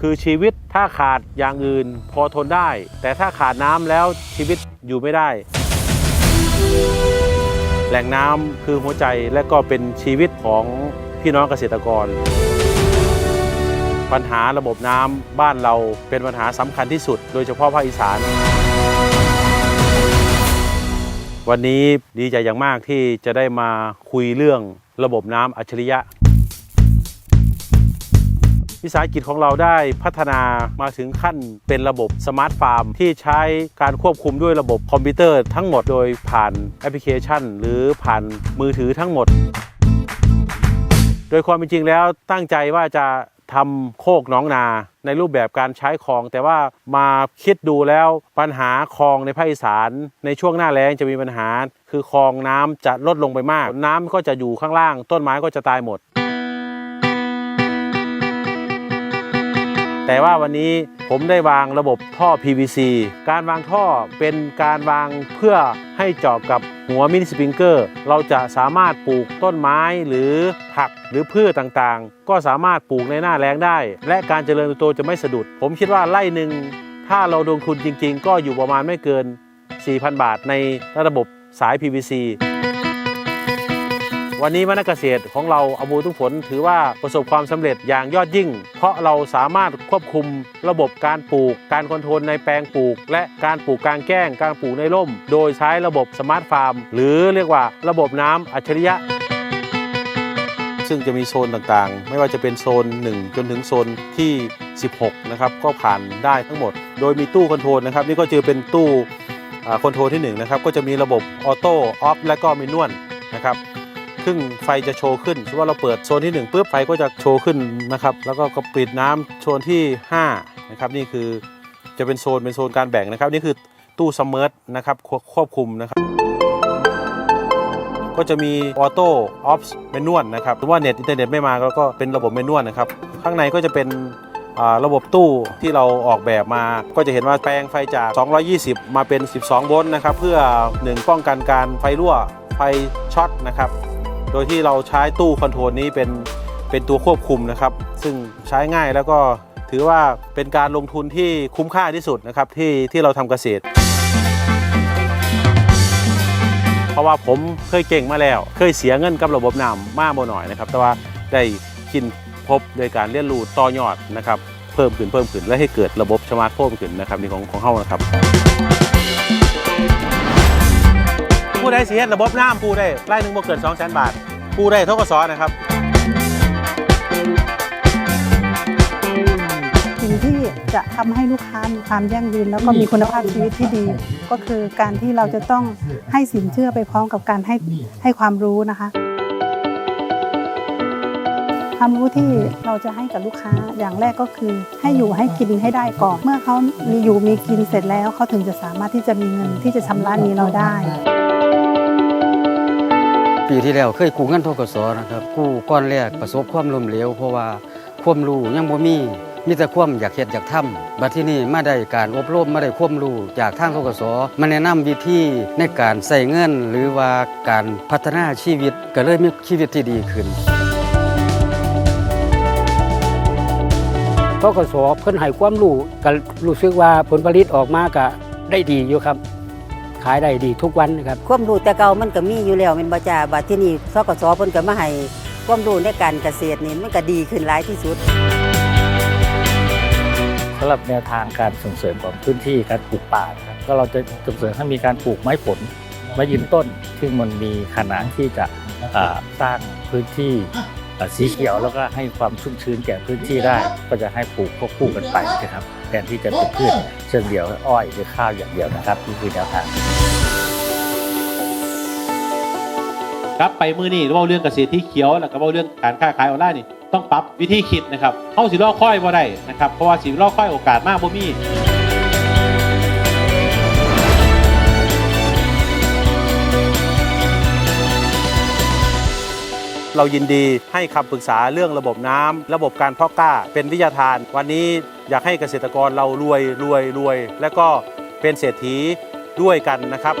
คือชีวิตถ้าขาดอย่างอื่นพอทนได้ แต่ถ้าขาดน้ำแล้วชีวิตอยู่ไม่ได้ แหล่งน้ำคือหัวใจและก็เป็นชีวิตของพี่น้องเกษตรกร ปัญหาระบบน้ำบ้านเราเป็นปัญหาสำคัญที่สุด โดยเฉพาะภาคอีสาน วันนี้ดีใจอย่างมากที่จะได้มาคุยเรื่องระบบน้ำอัจฉริยะ วิสาหกิจของเราได้พัฒนามาถึงขั้นเป็นระบบสมาร์ทฟาร์มที่ใช้การควบคุมด้วยระบบคอมพิวเตอร์ทั้งหมดโดยผ่านแอปพลิเคชัน หรือผ่านมือถือทั้งหมด โดยความเป็นจริงแล้วตั้งใจว่าจะทำโคกหน้องนาในรูปแบบการใช้คลอง แต่ว่ามาคิดดูแล้วปัญหาคลองในภาคอีสานในช่วงหน้าแล้งจะมีปัญหา คือคลองน้ำจะลดลงไปมาก น้ำก็จะอยู่ข้างล่าง ต้นไม้ก็จะตายหมด แต่ว่าวันนี้ผมได้วางระบบท่อ PVC การวางท่อเป็นการวางเพื่อให้เจาะกับหัวมินิสปริงเกอร์ เราจะสามารถปลูกต้นไม้หรือผักหรือพืชต่างๆ ก็สามารถปลูกในหน้าแล้งได้ และการเจริญเติบโตจะไม่สะดุด ผมคิดว่าไร่หนึ่งถ้าเราลงทุนจริง ๆ ก็อยู่ประมาณไม่เกิน 4,000 บาทในระบบสาย PVC วันนี้มนเกษตรของเราอบูทุกผลถือว่าประสบความสำเร็จอย่างยอดยิ่ง เพราะเราสามารถควบคุมระบบการปลูก การคอนโทรลในแปลงปลูก และการปลูกกลางแจ้ง การปลูกในร่ม โดยใช้ระบบสมาร์ทฟาร์ม หรือเรียกว่าระบบน้ำอัจฉริยะซึ่งจะมีโซนต่างๆ ไม่ว่าจะเป็นโซน 1 จนถึงโซนที่ 16 นะครับ ก็ผ่านได้ทั้งหมด โดยมีตู้คอนโทรลนะครับ นี่ก็จะเป็นตู้คอนโทรลที่ 1 นะครับ ก็จะมีระบบออโต้ออฟและก็มินวลนะครับ ซึ่งไฟจะโชว์ขึ้นสมมติว่าเราเปิดโซนที่1ปุ๊บไฟก็จะโชว์ขึ้นนะครับ แล้วก็กปิดน้ำโซนที่5นะครับนี่คือจะเป็นโซนเป็นโซนการแบ่งนะครับนี่คือตู้ซัมมอร์นะครับควบคุมนะครับ ก็จะมีออโต้ออฟเมนวลนะครับหรือว่าเน็ตอินเทอร์เน็ตไม่มาก็ก็เป็นระบบเมนวลนะครับ ข้างในก็จะเป็นระบบตู้ที่เราออกแบบมาก็จะเห็นว่าแปลงไฟจาก 220 มาเป็น 12 โวลต์นะครับ เพื่อ 1 ป้องกันการไฟรั่วไฟช็อตนะครับ โดยที่เราใช้ตู้คอนโทรลนี้เป็นเป็นตัวควบคุมนะครับ ซึ่งใช้ง่ายแล้วก็ถือว่าเป็นการลงทุนที่คุ้มค่าที่สุดนะครับที่ที่เราทำเกษตร เพราะว่าผมเคยเก่งมาแล้ว เคยเสียเงินกับระบบน้ำมากบ่หน่อยนะครับ แต่ว่าได้กินพบโดยการเรียนรู้ต่อยอดนะครับ เพิ่มขึ้นเพิ่มขึ้นและให้เกิดระบบสมาร์ทโฟนขึ้นนะครับนี่ของของเฮานะครับ ผู้ใดเสียระบบน้ำผู้ได้ไร่หนึ่งบ่เกิน2 0 0 0 0 0 บาท ผู้ได้ทกศนะครับสิ่งที่จะทำให้ลูกค้ามีความยั่งยืน แล้วก็มีคุณภาพชีวิตที่ดี ก็คือการที่เราจะต้องให้สินเชื่อไปพร้อมกับการให้ให้ความรู้นะคะความรู้ที่เราจะให้กับลูกค้าอย่างแรกก็คือ ให้อยู่ให้กินให้ได้ก่อนเมื่อเขามีอยู่มีกินเสร็จแล้วเขาถึงจะสามารถที่จะมีเงินที่จะชำระหนี้เราได้ ปีที่แล้วเคยกู้เงินทกสนะครับกู้ก้อนแรกประสบความล้มเหลวเพราะว่าความรู้ยังบ่มีมีแต่ความอยากเฮ็ดอยากทำบัดที่นี่มาได้การอบรมมาได้ความรู้จากทางทกสมาแนะนำวิธีในการใส่เงิน หรือว่าการพัฒนาชีวิตก็เลยมีชีวิตที่ดีขึ้นทกสเพิ่นให้ความรู้ก็รู้สึกว่าผลผลิตออกมาก็ได้ดีอยู่ครับ ขายได้ดีทุกวันนะครับความรู้แต่เก่ามันก็มีอยู่แล้วแมันบ่จ้าบัดที่นี่สกสเพิ่นก็มาให้ความรู้ในการเกษตรนี่มันก็ดีขึ้นหลายที่สุดสำหรับแนวทางการส่งเสริมของพื้นที่การปลูกป่านะครับก็เราจะส่งเสริมให้มีการปลูกไม้ผลไม้ยืนต้น ซึ่งมันมีขนาดที่จะอ่าสร้างพื้นที่อ่า สีเขียวแล้วก็ให้ความชุ่มชื้นแก่พื้นที่ได้ ก็จะให้ปลูกควบคู่กันไปนะครับแทนที่จะเป็นพืชเชิงเดียวอ้อยหรือข้าวอย่างเดียวนะครับนี่คือแนวทางครับไปมือนี่เว่าเรื่องเกษตรที่เขียวแล้วก็เว่าเรื่องการค้าขายออนไลน์นี่ต้องปรับวิธีคิดนะครับเข้าสิล่อค่อยบ่ได้นะครับเพราะว่าสิล่อค่อยโอกาสมากบ่มี เรายินดีให้คำปรึกษาเรื่องระบบน้ำระบบการเพาะกล้า เป็นวิทยาทาน วันนี้อยากให้เกษตรกรเรารวยรวยรวย และก็เป็นเศรษฐีด้วยกันนะครับ